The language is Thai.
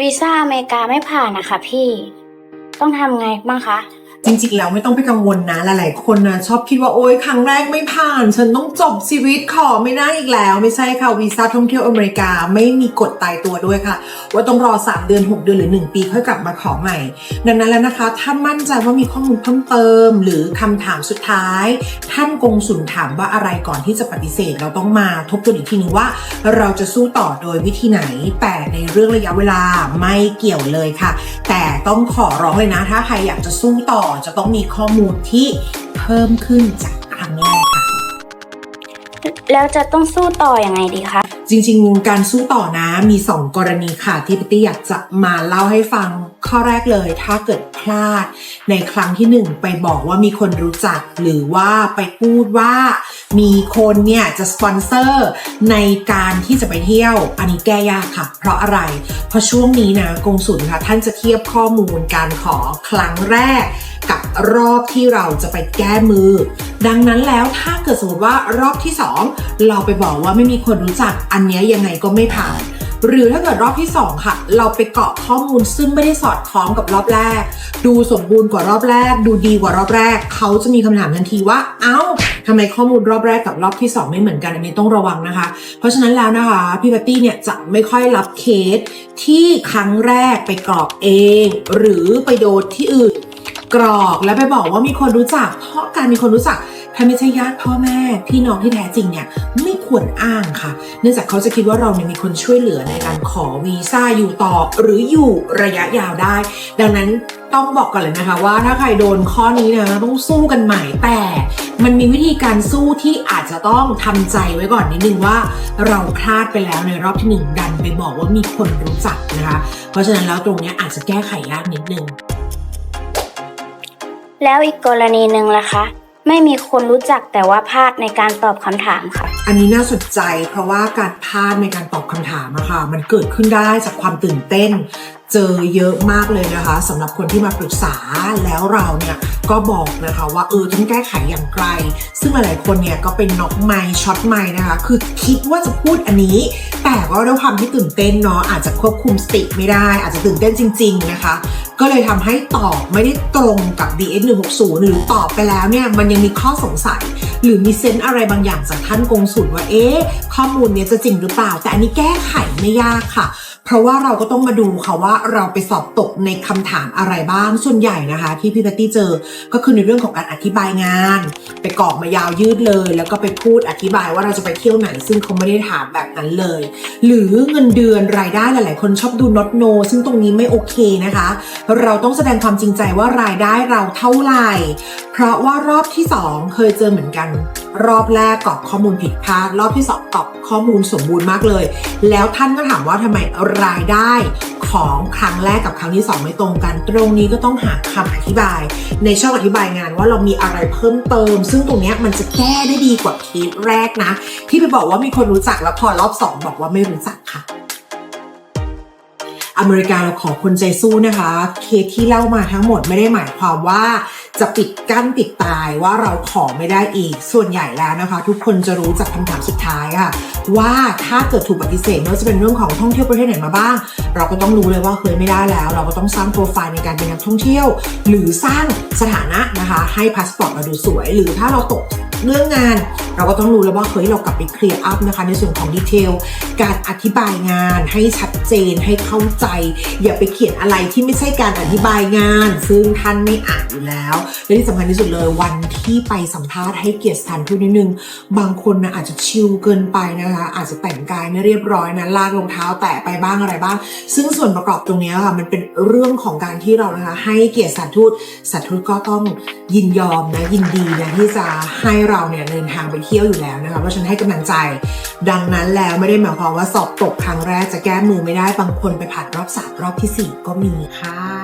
วีซ่าอเมริกาไม่ผ่านนะคะพี่ ต้องทำไงบ้างคะ จริงๆแล้วไม่ต้องไปกังวลนะหลายๆคนนะชอบคิดว่าโอ๊ยครั้งแรกไม่ผ่าน ฉันต้องจบชีวิตขอไม่ได้อีกแล้ว ไม่ใช่ค่ะวีซ่าท่องเที่ยวอเมริกาไม่มีกฎตายตัวด้วยค่ะ ว่าต้องรอ 3 เดือน 6 เดือนหรือ 1 ปีค่อยกลับมาขอใหม่ ดังนั้นแล้วนะคะ ถ้ามั่นใจว่ามีข้อมูลเพิ่มเติม หรือคำถามสุดท้าย ท่านกงสุลถามว่าอะไรก่อนที่จะปฏิเสธ เราต้องมาทบทวนอีกทีนึงว่า เราจะสู้ต่อโดยวิธีไหน แต่ในเรื่องระยะเวลาไม่เกี่ยวเลยค่ะ แต่ต้องขอร้องเลยนะถ้าใครอยากจะสู้ต่อจะต้องมีข้อมูลที่เพิ่มขึ้นจากครั้งแรกค่ะ แล้วจะต้องสู้ต่ออยังไงดีคะ จริง ๆ การสู้ต่อนะมี 2 กรณีค่ะ ที่ปตี้อยากจะมาเล่าให้ฟังข้อแรกเลยถ้าเกิดพลาด ในครั้งที่ 1 ไปบอกว่ามีคนรู้จัก หรือว่าไปพูดว่า มีคนเนี่ยจะสปอนเซอร์ในการที่จะไปเที่ยว อันนี้แก้ยากค่ะ เพราะอะไร เพราะช่วงนี้นะกงสุลค่ะท่านจะเทียบข้อมูลการขอครั้งแรกกับรอบที่เราจะไปแก้มือ ดังนั้นแล้วถ้าเกิดสมมติว่ารอบที่ 2 เราไปบอกว่าไม่มีคนรู้จักอันนี้ยังไงก็ไม่ผ่าน หรือถ้าเกิดรอบที่ 2 ค่ะ เราไปเกาะข้อมูลซึ่งไม่ได้สอดคล้องกับรอบแรก ดูสมบูรณ์กว่ารอบแรก ดูดีกว่ารอบแรก เขาจะมีคำถามทันทีว่า เอ้าทำไมข้อมูลรอบแรกกับรอบที่ 2 ไม่เหมือนกันอันนี้ต้องระวังนะคะ เพราะฉะนั้นแล้วนะคะพี่บัตตี้เนี่ยจะไม่ค่อยรับเคสที่ครั้งแรกไปกรอกเอง หรือไปโดนที่อื่นกรอกแล้วไปบอกว่ามีคนรู้จัก เพราะการมีคนรู้จัก ถ้าไม่ใช่ญาติพ่อแม่พี่น้องที่แท้จริงเนี่ยไม่ควรอ้างค่ะ เนื่องจากเขาจะคิดว่าเราเนี่ยมีคนช่วยเหลือในการขอวีซ่าอยู่ต่อหรืออยู่ระยะยาวได้ ดังนั้นต้องบอกก่อนเลยนะคะว่าถ้าใครโดนข้อนี้นะต้องสู้กันใหม่แต่มันมีวิธีการสู้ที่อาจจะต้องทำใจไว้ก่อนนิดนึงว่า เราพลาดไปแล้วในรอบที่หนึ่งดันไปบอกว่ามีคนรู้จักนะคะ เพราะฉะนั้นแล้วตรงนี้อาจจะแก้ไขยากนิดนึงแล้วอีกกรณีหนึ่งล่ะคะ ไม่มีคนรู้จักแต่ว่าพลาดในการตอบคำถามค่ะ อันนี้น่าสนใจเพราะว่าการพลาดในการตอบคำถามอะค่ะ มันเกิดขึ้นได้จากความตื่นเต้น เจอเยอะมากเลยนะคะสำหรับคนที่มาปรึกษาแล้วเราเนี่ยก็บอกนะคะว่าเออต้องแก้ไขอย่างไร ซึ่งหลายๆคนเนี่ยก็เป็นน็อกไมค์ช็อตไมค์นะคะ คือคิดว่าจะพูดอันนี้ แต่ว่าด้วยความที่ตื่นเต้นเนาะอาจจะควบคุมสติไม่ได้ อาจจะตื่นเต้นจริง ๆ นะคะ ก็เลยทำให้ตอบไม่ได้ตรงกับ DS 160หรือตอบไปแล้วเนี่ยมันยังมีข้อสงสัย หรือมีเซนต์อะไรบางอย่างจากท่านกงสุลว่าเอ๊ะข้อมูลเนี้ยจะจริงหรือเปล่า แต่อันนี้แก้ไขไม่ยากค่ะ เพราะว่าเราก็ต้องมาดูค่ะว่าเราไปสอบตกในคำถามอะไรบ้างส่วนใหญ่นะคะ ที่พี่แพตตี้เจอก็คือในเรื่องของการอธิบายงาน ไปกรอกมายาวยืดเลย แล้วก็ไปพูดอธิบายว่าเราจะไปเที่ยวไหน ซึ่งเขาไม่ได้ถามแบบนั้นเลย หรือเงินเดือนรายได้หลาย ๆ คนชอบดู not no ซึ่งตรงนี้ไม่โอเคนะคะ เราต้องแสดงความจริงใจว่ารายได้เราเท่าไหร่ เพราะว่ารอบที่ 2 เคยเจอเหมือนกัน รอบแรกกรอกข้อมูลผิดพลาดรอบที่2กรอกข้อมูลสมบูรณ์มากเลย แล้วท่านก็ถามว่าทำไมรายได้ของครั้งแรกกับครั้งที่2ไม่ตรงกัน ตรงนี้ก็ต้องหาคำอธิบาย ในช่องอธิบายงานว่าเรามีอะไรเพิ่มเติม ซึ่งตรงนี้มันจะแก้ได้ดีกว่าเคสแรกนะ ที่ไปบอกว่ามีคนรู้จักแล้วพอรอบ 2 บอกว่าไม่รู้จักค่ะ อเมริกาเราขอคนใจสู้นะคะ เคสที่เล่ามาทั้งหมดไม่ได้หมายความว่าจะปิดกั้นปิดตายว่าเราขอไม่ได้อีก ส่วนใหญ่แล้วนะคะ ทุกคนจะรู้จากคำถามสุดท้ายค่ะ ว่าถ้าเกิดถูกปฏิเสธไม่ว่าจะเป็นเรื่องของท่องเที่ยวประเทศไหนมาบ้าง เราก็ต้องรู้เลยว่าเคยไม่ได้แล้ว เราก็ต้องสร้างโปรไฟล์ในการเป็นนักท่องเที่ยว หรือสร้างสถานะนะคะ ให้พาสปอร์ตเราดูสวย หรือถ้าเราตกเรื่องงาน เราก็ต้องรู้แล้วว่าเฮ้ยเรากลับไปเคลียร์อัพนะคะ ในส่วนของดีเทลการอธิบายงานให้ชัดเจนให้เข้าใจ อย่าไปเขียนอะไรที่ไม่ใช่การอธิบายงาน ซึ่งท่านไม่อ่านอยู่แล้วและที่สำคัญที่สุดเลยวันที่ไปสัมภาษณ์ให้เกียรติสถานทูตนิดนึง บางคนนะอาจจะชิลเกินไปนะคะ อาจจะแต่งกายไม่เรียบร้อยนะลากรองเท้าแตะไปบ้างอะไรบ้าง ซึ่งส่วนประกอบตรงนี้ค่ะมันเป็นเรื่องของการที่เรานะคะ ให้เกียรติสถานทูตสถานทูตก็ต้องยินยอมนะยินดีนะที่จะให้เราเนี่ยเดินทางไปเที่ยวอยู่แล้วนะคะเพราะฉันให้กำลังใจ ดังนั้นแล้วไม่ได้หมายความว่าสอบตกครั้งแรกจะแก้มือไม่ได้บางคนไปผ่านรอบสามรอบที่สี่ก็มีค่ะ